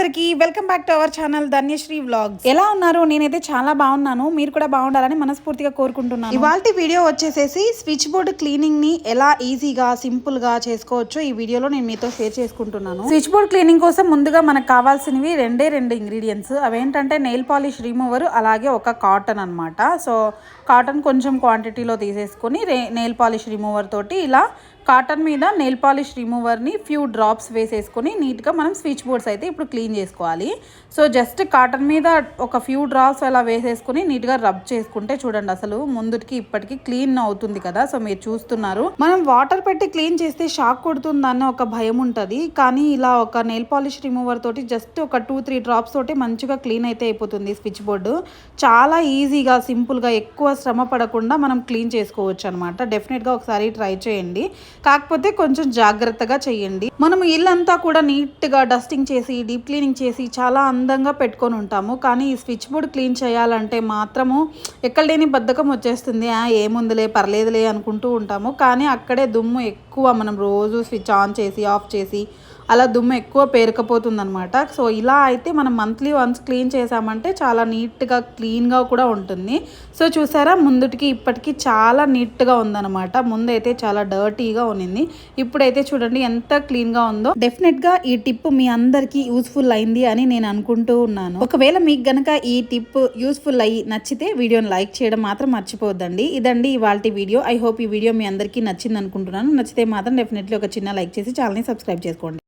అందరికీ welcome back to our channel Dhanyasri vlogs. ఎలా ఉన్నారు? నేనైతే చాలా బాగున్నాను. మీరు కూడా బాగుండాలని మనస్ఫూర్తిగా కోరుకుంటున్నాను. ఇవాళ వీడియో వచ్చేసేసి స్విచ్ బోర్డ్ క్లీనింగ్ని ఎలా ఈజీగా సింపుల్గా చేసుకోవచ్చో ఈ వీడియోలో నేను మీతో షేర్ చేసుకుంటున్నాను. స్విచ్ బోర్డ్ క్లీనింగ్ కోసం ముందుగా మనకు కావాల్సినవి రెండే రెండు ఇంగ్రీడియంట్స్ అవేంటంటే నెయిల్ పాలిష్ రిమూవర్ అలాగే ఒక కాటన్ అన్నమాట. సో కాటన్ కొంచెం క్వాంటిటీలో తీసేసుకొని నెయిల్ పాలిష్ రిమూవర్ తోటి ఇలా కాటన్ మీద నెయిల్ పాలిష్ రిమూవర్ని ఫ్యూ డ్రాప్స్ వేసేసుకొని నీట్గా మనం స్విచ్ బోర్డ్స్ అయితే ఇప్పుడు క్లీన్ చేసుకోవాలి. సో జస్ట్ కాటన్ మీద ఒక ఫ్యూ డ్రాప్స్ అలా వేసేసుకొని నీట్గా రబ్ చేసుకుంటే చూడండి అసలు ముందుకి ఇప్పటికి క్లీన్ అవుతుంది కదా. సో మీరు చూస్తున్నారు. మనం వాటర్ పెట్టి క్లీన్ చేస్తే షాక్ కొడుతుందన్న ఒక భయం ఉంటుంది. కానీ ఇలా ఒక నెయిల్ పాలిష్ రిమూవర్ తోటి జస్ట్ ఒక టూ త్రీ డ్రాప్స్ తోటి మంచిగా క్లీన్ అయితే అయిపోతుంది స్విచ్ బోర్డు. చాలా ఈజీగా సింపుల్గా ఎక్కువ శ్రమ పడకుండా మనం క్లీన్ చేసుకోవచ్చు అనమాట డెఫినెట్గా ఒకసారి ట్రై చేయండి. కాకపోతే కొంచెం జాగ్రత్తగా చేయండి. మనం ఇల్లంతా కూడా నీట్గా డస్టింగ్ చేసి డీప్ క్లీనింగ్ చేసి చాలా అందంగా పెట్టుకొని ఉంటాము. కానీ ఈ స్విచ్ బోర్డ్ క్లీన్ చేయాలంటే మాత్రము ఎక్కడ లేని బద్ధకం వచ్చేస్తుంది. ఏముందిలే పర్లేదులే అనుకుంటూ ఉంటాము. కానీ అక్కడే దుమ్ము ఎక్కువ మనం రోజు స్విచ్ ఆన్ చేసి ఆఫ్ చేసి అలా దుమ్ము ఎక్కువ పేరుకపోతుందనమాట సో ఇలా అయితే మనం మంత్లీ వన్స్ క్లీన్ చేసామంటే చాలా నీట్గా క్లీన్గా కూడా ఉంటుంది. సో చూసారా? ముందుటికి ఇప్పటికి చాలా నీట్గా ఉందన్నమాట. ముందైతే చాలా డర్టీగా ఉన్నింది. ఇప్పుడైతే చూడండి ఎంత క్లీన్గా ఉందో. డెఫినెట్గా ఈ టిప్ మీ అందరికీ యూస్ఫుల్ అయింది అని నేను అనుకుంటూ ఉన్నాను. ఒకవేళ మీకు గనక ఈ టిప్ యూస్ఫుల్ అయ్యి నచ్చితే వీడియోని లైక్ చేయడం మాత్రం మర్చిపోద్దండి ఇదండి ఇవాళ వీడియో. ఐ హోప్ ఈ వీడియో మీ అందరికీ నచ్చింది అనుకుంటున్నాను నచ్చితే మాత్రం డెఫినెట్లీ ఒక చిన్న లైక్ చేసి ఛానల్ని సబ్స్క్రైబ్ చేసుకోండి.